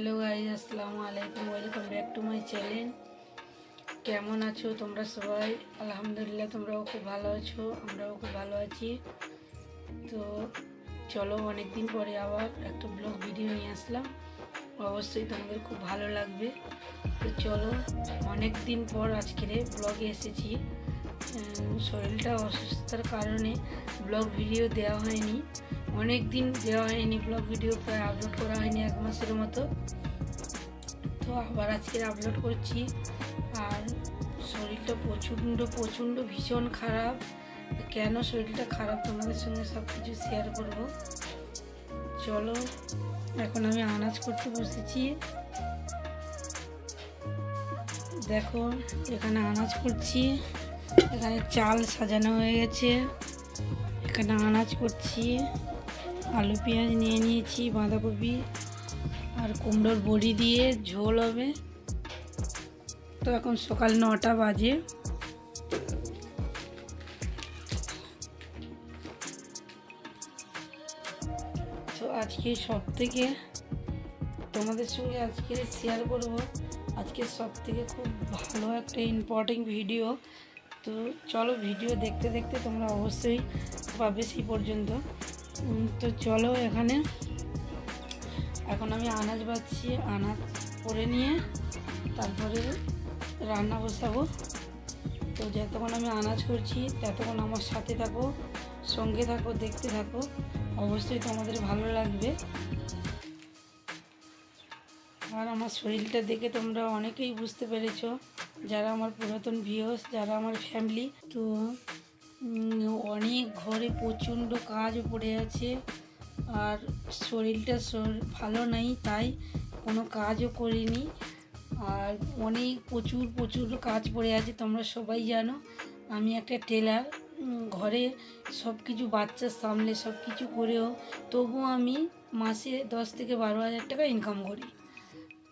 Hello guys আসসালামু আলাইকুম welcome back to my channel কেমন আছো তোমরা সবাই? আলহামদুলিল্লাহ তোমরাও খুব ভালো আছো, আমরাও খুব ভালো আছি। তো চলো অনেক দিন পরে আবার একটা ব্লগ ভিডিও নিয়ে আসলাম। অবশ্যই তোমাদের খুব ভালো লাগবে। তো চলো অনেক দিন পর আজকের ব্লগে এসেছি। শরীরটা অসুস্থতার কারণে ব্লগ ভিডিও দেওয়া হয়নি। অনেক দিন দেওয়া হয়নি ব্লগ ভিডিও প্রায় আপলোড করা হয়নি এক মাসের মতো। তো আবার আজকে আপলোড করছি। আর শরীরটা প্রচণ্ড প্রচণ্ড ভীষণ খারাপ। কেন শরীরটা খারাপ তোমাদের সঙ্গে সব কিছু শেয়ার করব? চলো, এখন আমি আনাজ করতে বসেছি। দেখো, এখানে আনাজ করছি। এখানে চাল সাজানো হয়ে গেছে। এখানে আনাজ করছি। আলু পেঁয়াজ নিয়ে নিয়েছি, বাঁধাকপি আর কুমড়োর বড়ি দিয়ে ঝোল হবে। তো এখন সকাল নটা বাজে। তো আজকে সব থেকে তোমাদের সঙ্গে আজকে শেয়ার করব। আজকে সব থেকে খুব ভালো একটা ইম্পর্টেন্ট ভিডিও তো চলো ভিডিও দেখতে দেখতে তোমরা অবশ্যই পাবে সেই পর্যন্ত। তো চলো এখানে। এখন আমি আনাজ বাচ্ছি আনাজ করে নিয়ে তারপরে রান্না বসাবো। তো যতক্ষণ আমি আনাজ করছি, ততক্ষণ আমার সাথে থাকো, সঙ্গে থাকো, দেখতে থাকো। অবশ্যই তোমাদের ভালো লাগবে। আর আমার শরীরটা দেখে তোমরা অনেকেই বুঝতে পেরেছ, যারা আমার পুরাতন ভিউস যারা আমার ফ্যামিলি তো অনেক ঘরে প্রচণ্ড কাজ পড়ে আছে আর শরীরটা ভালো নেই, তাই কোনো কাজও করিনি। আর অনেক প্রচুর প্রচুর কাজ পড়ে আছে, তোমরা সবাই জানো। আমি একটা টেলার ঘরে সব কিছু বাচ্চার সামলে সব কিছু করেও তবুও আমি মাসে দশ থেকে বারো হাজার টাকা ইনকাম করি।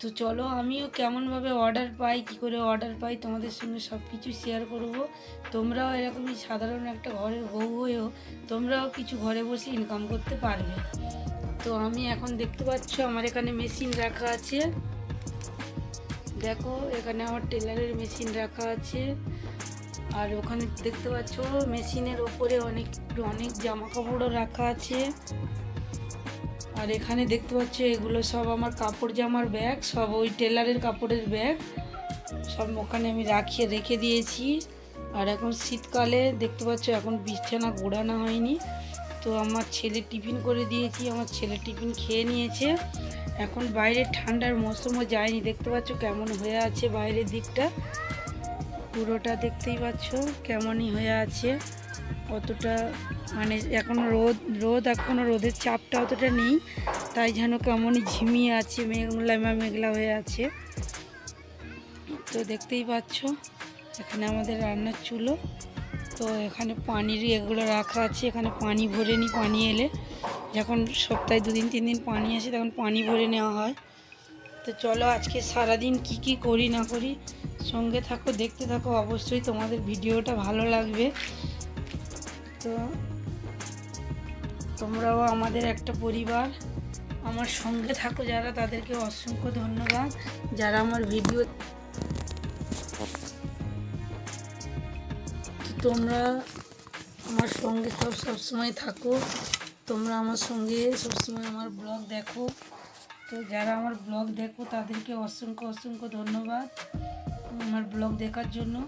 তো চলো আমিও কেমনভাবে অর্ডার পাই, কি করে অর্ডার পাই তোমাদের সঙ্গে সব কিছু শেয়ার করব। তোমরাও এরকমই সাধারণ একটা ঘরের বউ হয়েও তোমরাও কিছু ঘরে বসে ইনকাম করতে পারবে। তো আমি এখন দেখতে পাচ্ছ আমার এখানে মেশিন রাখা আছে। দেখো, এখানে আমার টেলারের মেশিন রাখা আছে। আর ওখানে দেখতে পাচ্ছ মেশিনের ওপরে অনেক অনেক জামা কাপড়ও রাখা আছে। আর এখানে দেখতে পাচ্ছ, এগুলো সব আমার কাপড় জামার ব্যাগ, সব ওই টেলারের কাপড়ের ব্যাগ। সব ওখানে আমি রাখিয়ে রেখে দিয়েছি। আর এখন শীতকালে দেখতে পাচ্ছ, এখন বিছানা গোড়ানো হয়নি। তো আমার ছেলে টিফিন করে দিয়েছি, আমার ছেলে টিফিন খেয়ে নিয়েছে। এখন বাইরে ঠান্ডার মৌসুমও যায়নি, দেখতে পাচ্ছ কেমন হয়ে আছে বাইরের দিকটা। পুরোটা দেখতেই পাচ্ছ কেমনই হয়ে আছে, অতটা মানে এখন রোদ রোদ এখনও রোদের চাপটা অতটা নেই। তাই যেন কেমনই ঝিমিয়ে আছে, মেঘলা মেঘলা হয়ে আছে। তো দেখতেই পাচ্ছ, এখানে আমাদের রান্নার চুলো। তো এখানে পানির এগুলো রাখা আছে, এখানে পানি ভরে নিই পানি এলে। যখন সপ্তাহে দুদিন তিন দিন পানি আসে, তখন পানি ভরে নেওয়া হয়। তো চলো আজকে সারাদিন কি কি করি না করি, সঙ্গে থাকো, দেখতে থাকো। অবশ্যই তোমাদের ভিডিওটা ভালো লাগবে। তো তোমরাও আমাদের একটা পরিবার। আমার সঙ্গে থাকো যারা, তাদেরকে অসংখ্য ধন্যবাদ। যারা আমার ভিডিও তোমরা আমার সঙ্গে সব, সবসময় থাকো। তোমরা আমার সঙ্গে সবসময় আমার ব্লগ দেখো। তো যারা আমার ব্লগ দেখো, তাদেরকে অসংখ্য অসংখ্য ধন্যবাদ। আমার ব্লগ দেখার জন্য।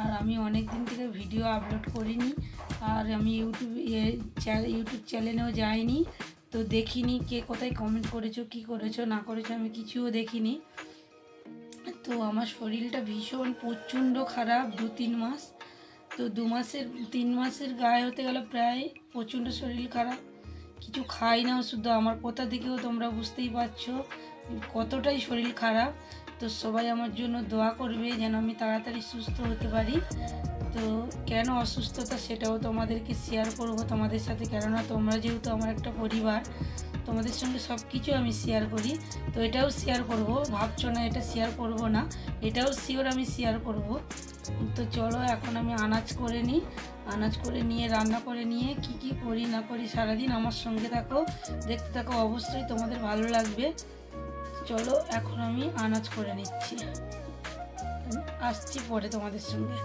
আর আমি অনেক দিন থেকে ভিডিও আপলোড করিনি, আর আমি ইউটিউব ইউটিউব চ্যানেলেও যাইনি। তো দেখিনি কে কোথায় কমেন্ট করেছ, কি করেছ, না করেছ, আমি কিছুও দেখিনি। তো আমার শরীরটা ভীষণ প্রচণ্ড খারাপ দু তিন মাস। তো দু মাসের, তিন মাসের গায়ে হতে গেল প্রায় প্রচণ্ড শরীর খারাপ। কিছু খাই না, শুধু আমার কথা থেকেও তোমরা বুঝতেই পারছ কতটাই শরীর খারাপ। তো সবাই আমার জন্য দোয়া করবে যেন আমি তাড়াতাড়ি সুস্থ হতে পারি। তো কেন অসুস্থতা সেটাও তোমাদেরকে শেয়ার করব তোমাদের সাথে। কেননা তোমরা যেহেতু আমার একটা পরিবার, তোমাদের সঙ্গে সব কিছু আমি শেয়ার করি। তো এটাও শেয়ার করব, ভাবছ না এটা শেয়ার করব না, এটাও শিওর আমি শেয়ার করব। তো চলো এখন আমি আনাজ করে নিই। আনাজ করে নিয়ে, রান্না করে নিয়ে, কি কি করি না করি সারাদিন আমার সঙ্গে থাকো, দেখতে থাকো, অবশ্যই তোমাদের ভালো লাগবে। চলো এখন আমি আনাজ করে নিচ্ছি। আসছি পরে তোমাদের সঙ্গে।